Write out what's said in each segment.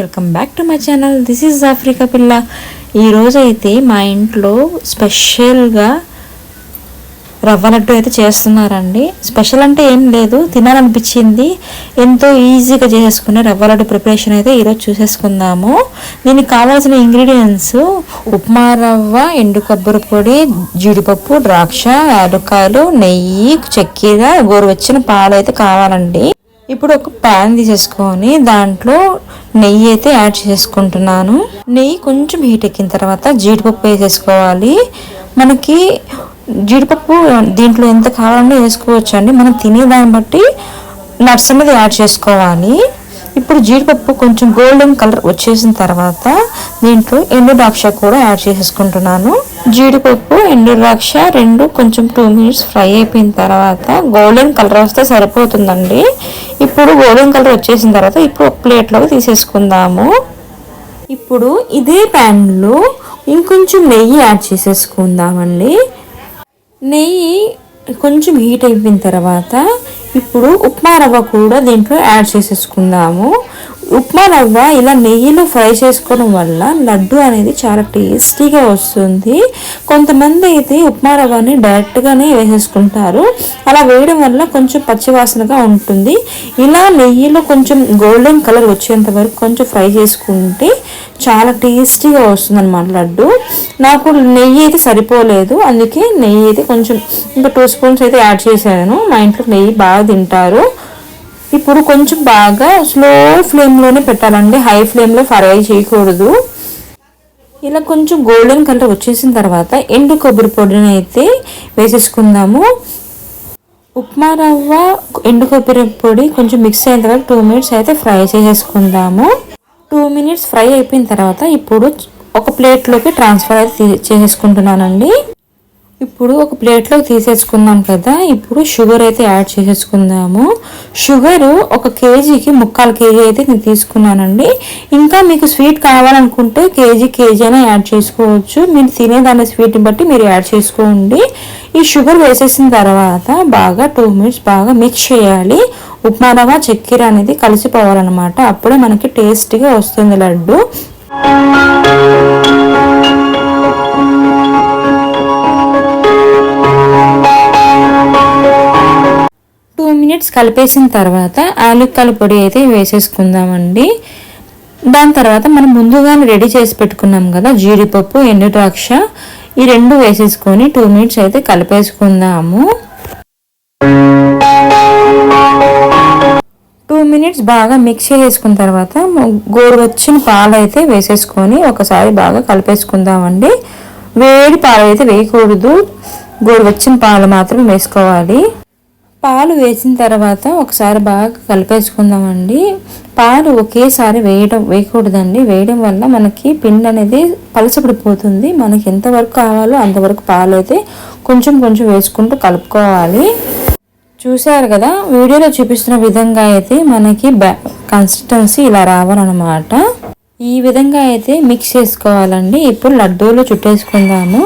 Welcome back to my channel this is Africa పిల్ల ఈరోజైతే మా ఇంట్లో స్పెషల్గా రవ్వ లడ్డు అయితే చేస్తున్నారండి. స్పెషల్ అంటే ఏం లేదు తినాలనిపించింది. ఎంతో ఈజీగా చేసుకునే రవ్వ లడ్డు ప్రిపరేషన్ అయితే ఈరోజు చూసేసుకుందాము. దీనికి కావాల్సిన ఇంగ్రీడియంట్స్ ఉప్మా రవ్వ ఎండు కొబ్బరి పొడి జీడిపప్పు ద్రాక్ష యాలక్కాయలు నెయ్యి చక్కెర గోరువెచ్చిన పాలు అయితే కావాలండి. ఇప్పుడు ఒక ప్యాన్ తీసేసుకొని దాంట్లో నెయ్యి అయితే యాడ్ చేసుకుంటున్నాను. నెయ్యి కొంచెం హీట్ ఎక్కిన తర్వాత జీడిపప్పు వేసేసుకోవాలి. మనకి జీడిపప్పు దీంట్లో ఎంత కావాలన్నా వేసుకోవచ్చు అండి. మనం తినే దాన్ని బట్టి నట్స్ అనేది యాడ్ చేసుకోవాలి. ఇప్పుడు జీడిపప్పు కొంచెం గోల్డెన్ కలర్ వచ్చేసిన తర్వాత దీంట్లో ఎండు ద్రాక్ష కూడా యాడ్ చేసేసుకుంటున్నాను జీడిపప్పు ఎండు ద్రాక్ష రెండు కొంచెం టూ మినిట్స్ ఫ్రై అయిపోయిన తర్వాత గోల్డెన్ కలర్ వస్తే సరిపోతుందండి. ఇప్పుడు గోల్డెన్ కలర్ వచ్చేసిన తర్వాత ఇప్పుడు ఒక ప్లేట్లోకి తీసేసుకుందాము. ఇప్పుడు ఇదే ప్యాన్లో ఇంకొంచెం నెయ్యి యాడ్ చేసేసుకుందామండి. నెయ్యి కొంచెం హీట్ అయిపోయిన తర్వాత ఇప్పుడు ఉప్మా రవ్వ కూడా దీంట్లో యాడ్ చేసేసుకుందాము. ఉప్మా రవ్వ ఇలా నెయ్యిలో ఫ్రై చేసుకోవడం వల్ల లడ్డు అనేది చాలా టేస్టీగా వస్తుంది. కొంతమంది అయితే ఉప్మా రవ్వని డైరెక్ట్గానే వేసేసుకుంటారు. అలా వేయడం వల్ల కొంచెం పచ్చివాసనగా ఉంటుంది. ఇలా నెయ్యిలో కొంచెం గోల్డెన్ కలర్ వచ్చేంత వరకు కొంచెం ఫ్రై చేసుకుంటే చాలా టేస్టీగా వస్తుంది అనమాట లడ్డు. నాకు నెయ్యి అయితే సరిపోలేదు. అందుకే నెయ్యి అయితే కొంచెం ఇంకా టూ స్పూన్స్ అయితే యాడ్ చేశాను. మా ఇంట్లో నెయ్యి బాగా తింటారు. ఇప్పుడు కొంచెం బాగా స్లో ఫ్లేమ్లోనే పెట్టాలండి. హై ఫ్లేమ్లో ఫ్రై చేయకూడదు. ఇలా కొంచెం గోల్డెన్ కలర్ వచ్చేసిన తర్వాత ఎండు కొబ్బరి పొడిని అయితే వేసేసుకుందాము. ఉప్మా రవ్వ ఎండు కొబ్బరి పొడి కొంచెం మిక్స్ అయిన తర్వాత టూ మినిట్స్ అయితే ఫ్రై చేసేసుకుందాము. టూ మినిట్స్ ఫ్రై అయిపోయిన తర్వాత ఇప్పుడు ఒక ప్లేట్లోకి ట్రాన్స్ఫర్ అయితే చేసేసుకుంటున్నానండి. ఇప్పుడు ఒక ప్లేట్లోకి తీసేసుకుందాం కదా. ఇప్పుడు షుగర్ అయితే యాడ్ చేసేసుకుందాము. షుగర్ ఒక కేజీకి ముక్కాలు కేజీ అయితే నేను తీసుకున్నానండి. ఇంకా మీకు స్వీట్ కావాలనుకుంటే కేజీ కేజీ అయినా యాడ్ చేసుకోవచ్చు. మీరు తినేదాన్ని స్వీట్ని బట్టి మీరు యాడ్ చేసుకోండి. ఈ షుగర్ వేసేసిన తర్వాత బాగా టూ మినిట్స్ బాగా మిక్స్ చేయాలి. ఉప్మా రవ్వ చక్కెర అనేది కలిసిపోవాలన్నమాట. అప్పుడే మనకి టేస్ట్గా వస్తుంది లడ్డు. మినిట్స్ కలిపేసిన తర్వాత ఆలుక్కల పొడి అయితే వేసేసుకుందామండి. దాని తర్వాత మనం ముందుగానే రెడీ చేసి పెట్టుకున్నాం కదా జీడిపప్పు ఎండు ద్రాక్ష. ఈ రెండు వేసేసుకొని టూ మినిట్స్ అయితే కలిపేసుకుందాము. టూ మినిట్స్ బాగా మిక్స్ వేసుకున్న తర్వాత గోరువచ్చిన పాలు అయితే వేసేసుకొని ఒకసారి బాగా కలిపేసుకుందామండి. వేడి పాలు అయితే వేయకూడదు. గోరువచ్చిన పాలు మాత్రం వేసుకోవాలి. పాలు వేసిన తర్వాత ఒకసారి బాగా కలిపేసుకుందామండి. పాలు ఒకేసారి వేయడం వేయకూడదండి. వేయడం వల్ల మనకి పిండి అనేది పలసపడిపోతుంది మనకి ఎంతవరకు కావాలో అంతవరకు పాలు అయితే కొంచెం కొంచెం వేసుకుంటూ కలుపుకోవాలి. చూసారు కదా వీడియోలో చూపిస్తున్న విధంగా అయితే మనకి బ్యా కన్సిస్టెన్సీ ఇలా రావాలన్నమాట. ఈ విధంగా అయితే మిక్స్ చేసుకోవాలండి. ఇప్పుడు లడ్డూలు చుట్టేసుకుందాము.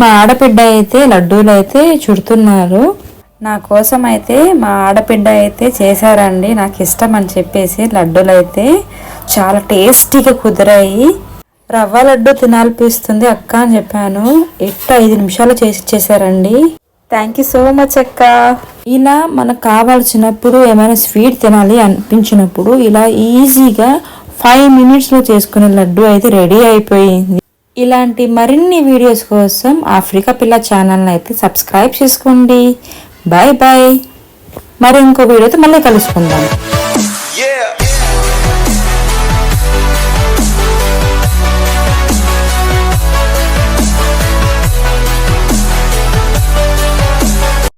మా ఆడబిడ్డ అయితే లడ్డూలు అయితే చుడుతున్నారు. నా కోసం అయితే మా ఆడబిడ్డ అయితే చేశారండి. నాకు ఇష్టం అని చెప్పేసి లడ్డూలు అయితే చాలా టేస్టీగా కుదిరాయి. రవ్వ లడ్డు తినాలనిపిస్తుంది అక్క అని చెప్పాను. ఎట్ట ఐదు నిమిషాలు చేసి ఇచ్చేసారండి. థ్యాంక్ యూ సో మచ్ అక్క. ఇలా మనకు కావాల్సినప్పుడు ఏమైనా స్వీట్ తినాలి అనిపించినప్పుడు ఇలా ఈజీగా ఫైవ్ మినిట్స్లో చేసుకునే లడ్డు అయితే రెడీ అయిపోయింది. ఇలాంటి మరిన్ని వీడియోస్ కోసం ఆఫ్రికా పిల్ల ఛానల్ని అయితే సబ్స్క్రైబ్ చేసుకోండి. బాయ్ బాయ్ మరి ఇంకో వీడియోతో మళ్ళీ కలుసుకుందాం Yeah.